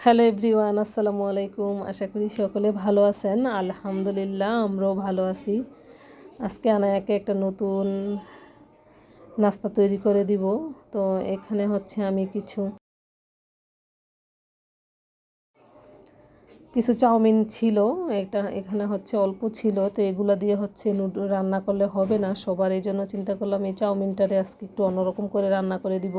Hello everyone, আসসালামু আলাইকুম। আশা করি সকলে ভালো আছেন। আলহামদুলিল্লাহ, আমরাও ভালো আছি। আজকে আনায়াকে একটা নতুন নাস্তা তৈরি করে দিব। তো এখানে হচ্ছে আমি কিছু কিছু চাউমিন ছিল। এটা এখানে হচ্ছে অল্প ছিল। তো এগুলো দিয়ে হচ্ছে নুডল রান্না করলে হবে না। সবার এই জন্য চিন্তা করলাম এই চাউমিনটারে আজকে একটু অন্যরকম করে রান্না করে দিব।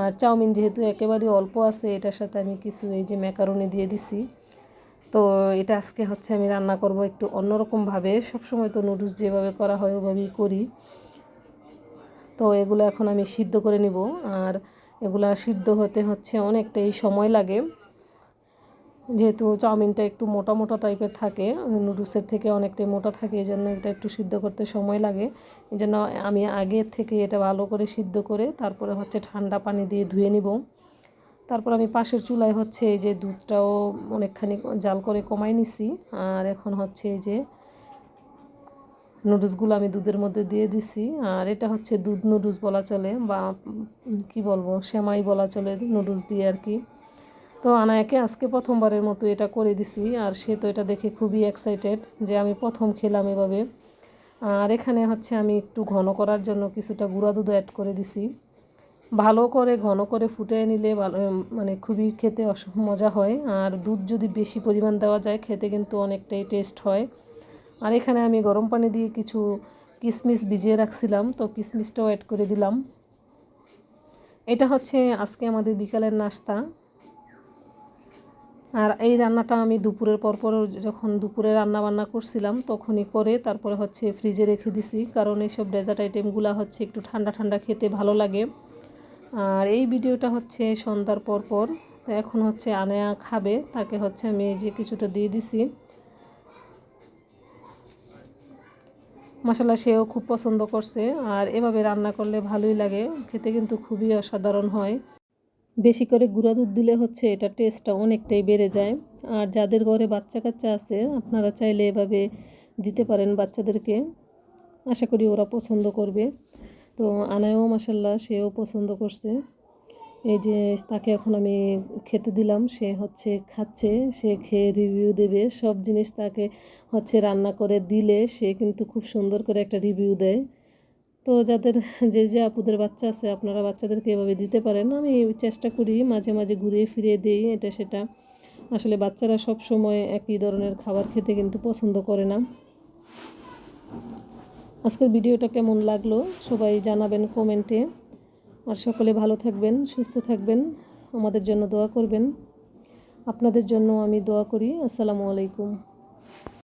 আর চাউমিন যেহেতু একেবারে অল্প আছে, এটার সাথে আমি কিছু এই যে ম্যাকারনি দিয়ে দিছি। তো এটা আজকে হচ্ছে আমি রান্না করব একটু অন্যরকমভাবে। সবসময় তো নুডলস যেভাবে করা হয় ওভাবেই করি। তো এগুলো এখন আমি সিদ্ধ করে নিব। আর এগুলো সিদ্ধ হতে হচ্ছে অনেকটাই সময় লাগে। যেহেতু চাউমিনটা একটু মোটা মোটা টাইপের থাকে, নুডলসের থেকে অনেকটাই মোটা থাকে এই জন্য এটা একটু সিদ্ধ করতে সময় লাগে। এই জন্য আমি আগে থেকে এটা ভালো করে সিদ্ধ করে তারপরে হচ্ছে ঠান্ডা পানি দিয়ে ধুয়ে নিব। তারপর আমি পাশের চুলায় হচ্ছে এই যে দুধটাও অনেকখানি জাল করে কমাই নিছি। আর এখন হচ্ছে এই যে নুডলসগুলো আমি দুধের মধ্যে দিয়ে দিছি। আর এটা হচ্ছে দুধ নুডলস বলা চলে, বা কি বলব, সেমাই বলা চলে নুডলস দিয়ে আর কি। তো আনায়াকে আজকে প্রথমবারের মতো এটা করে দিছি, আর সে তো এটা দেখে খুবই এক্সাইটেড যে আমি প্রথম খেলাম এভাবে। আর এখানে হচ্ছে আমি একটু ঘন করার জন্য কিছুটা গুঁড়া দুধ অ্যাড করে দিছি। ভালো করে ঘন করে ফুটে নিলে ভালো মানে খুবই খেতে মজা হয়, আর দুধ যদি বেশি পরিমাণ দেওয়া যায় খেতে কিন্তু অনেকটাই টেস্ট হয়। আর এখানে আমি গরম পানি দিয়ে কিছু কিশমিশ ভিজিয়ে রাখছিলাম, তো কিশমিশটাও অ্যাড করে দিলাম। এটা হচ্ছে আজকে আমাদের বিকালের নাস্তা। আর এই রান্নাটা আমি দুপুরের পরপর যখন দুপুরে রান্না বান্না করছিলাম তখনই করে তারপরে হচ্ছে ফ্রিজে রেখে দিছি। কারণ এইসব ডেজার্ট আইটেমগুলো হচ্ছে একটু ঠান্ডা ঠান্ডা খেতে ভালো লাগে। আর এই ভিডিওটা হচ্ছে সন্ধ্যার পরপর। তো এখন হচ্ছে আনেয়া খাবে, তাকে হচ্ছে আমি যে কিছুটা দিয়ে দিছি। মশলা সেও খুব পছন্দ করছে। আর এভাবে রান্না করলে ভালোই লাগে, খেতে কিন্তু খুবই অসাধারণ হয়। বেশি করে গুঁড়া দুধ দিলে হচ্ছে এটা টেস্টটা অনেকটাই বেড়ে যায়। আর যাদের ঘরে বাচ্চা কাচ্চা আছে, আপনারা চাইলে এভাবে দিতে পারেন বাচ্চাদেরকে। আশা করি ওরা পছন্দ করবে। তো আনায়ও মাসাল্লাহ সেও পছন্দ করছে। এই যে তাকে এখন আমি খেতে দিলাম, সে হচ্ছে খাচ্ছে, সে খেয়ে রিভিউ দেবে। সব জিনিস তাকে হচ্ছে রান্না করে দিলে সে কিন্তু খুব সুন্দর করে একটা রিভিউ দেয়। তো যাদের যে যে আপুদের বাচ্চা আছে, আপনারা বাচ্চাদেরকে এভাবে দিতে পারেন। আমি চেষ্টা করি মাঝে মাঝে ঘুরিয়ে ফিরিয়ে দিই এটা, সেটা। আসলে বাচ্চারা সব সময় একই ধরনের খাবার খেতে কিন্তু পছন্দ করে না। আজকের ভিডিওটা কেমন লাগল সবাই জানাবেন কমেন্টে। আর সকলে ভালো থাকবেন, সুস্থ থাকবেন, আমাদের জন্য দোয়া করবেন। আপনাদের জন্য আমি দোয়া করি। আসসালামু আলাইকুম।